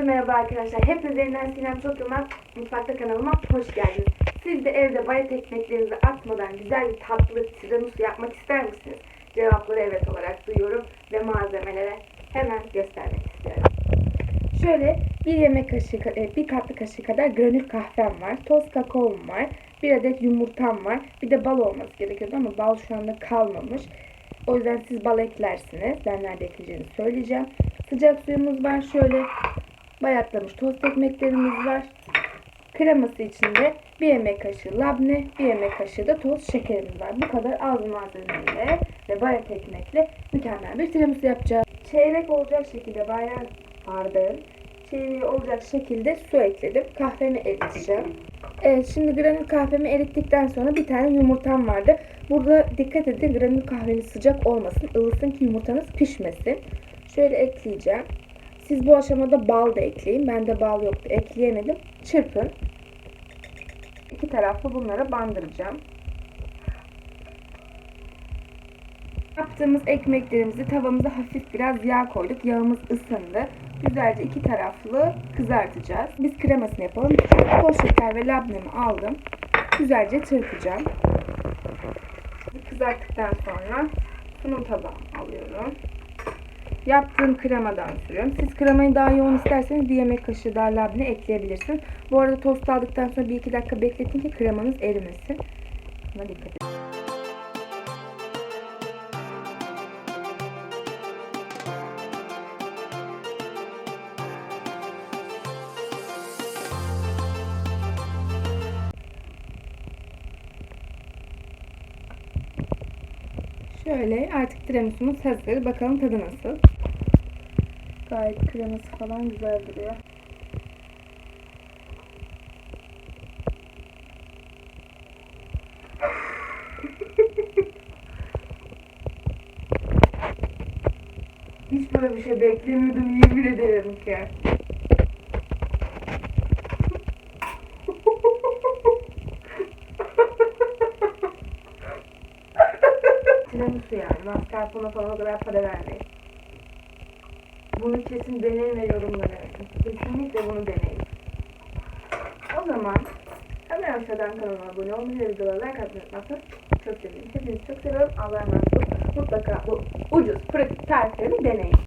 Herkese merhaba arkadaşlar. Hepiniz yeniden Sinem Çok Yılmaz Mutfakta kanalıma hoş geldiniz. Siz de evde bayat ekmeklerinizi atmadan güzel bir tatlı tiramisu yapmak ister misiniz? Cevapları evet olarak duyuyorum ve malzemelere hemen göstermek istiyorum. Şöyle bir yemek kaşığı, e, bir tatlı kaşığı kadar granül kahvem var. Toz kakaom var. Bir adet yumurtam var. Bir de bal olması gerekiyordu ama bal şu anda kalmamış. O yüzden siz bal eklersiniz. Ben nerede ekleyeceğini söyleyeceğim. Sıcak suyumuz var. Şöyle bayatlamış tost ekmeklerimiz var. Kreması içinde bir yemek kaşığı labne, bir yemek kaşığı da toz şekerimiz var. Bu kadar az malzemeyle ve bayat ekmekle mükemmel bir tiramisu yapacağız. Çeyrek olacak şekilde bayan bardağın çeyreği olacak şekilde su ekledim. Kahvemi eriteceğim. Evet şimdi granül kahvemi erittikten sonra bir tane yumurtam vardı. Burada dikkat edin granül kahveniz sıcak olmasın. ılısın ki yumurtanız pişmesin. Şöyle ekleyeceğim. Siz bu aşamada bal da ekleyin. Bende bal yoktu. Ekleyemedim. Çırpın. İki taraflı bunlara bandıracağım. Yaptığımız ekmeklerimizi tavamıza hafif biraz yağ koyduk. Yağımız ısındı. Güzelce iki taraflı kızartacağız. Biz kremasını yapalım. Toz şeker ve labnemi aldım. Güzelce çırpacağım. Kızarttıktan sonra sunum tabağı alıyorum. Yaptığım kremadan sürüyorum. Siz kremayı daha yoğun isterseniz bir yemek kaşığı daha labne ekleyebilirsiniz. Bu arada tost aldıktan sonra bir iki dakika bekletin ki kremanız erimesin. Buna dikkat edin. Şöyle artık tiramisu'muz hazır. Bakalım tadı nasıl. Gayet kreması falan güzel duruyor. Hiç böyle bir şey beklemiyordum yemin ederim ki. Tiramisu yani. Mascarpone falan o kadar para vermeyin. Bunu kesin deneyin ve yorumlara. Kesinlikle bunu deneyin. O zaman hemen aşağıdan kanalıma abone olmayı ve videolara like atmayı çok sevinirim. Hepinizi çok seviyorum. Allah'a emanet olun. Mutlaka bu ucuz, pratik tariflerimi deneyin.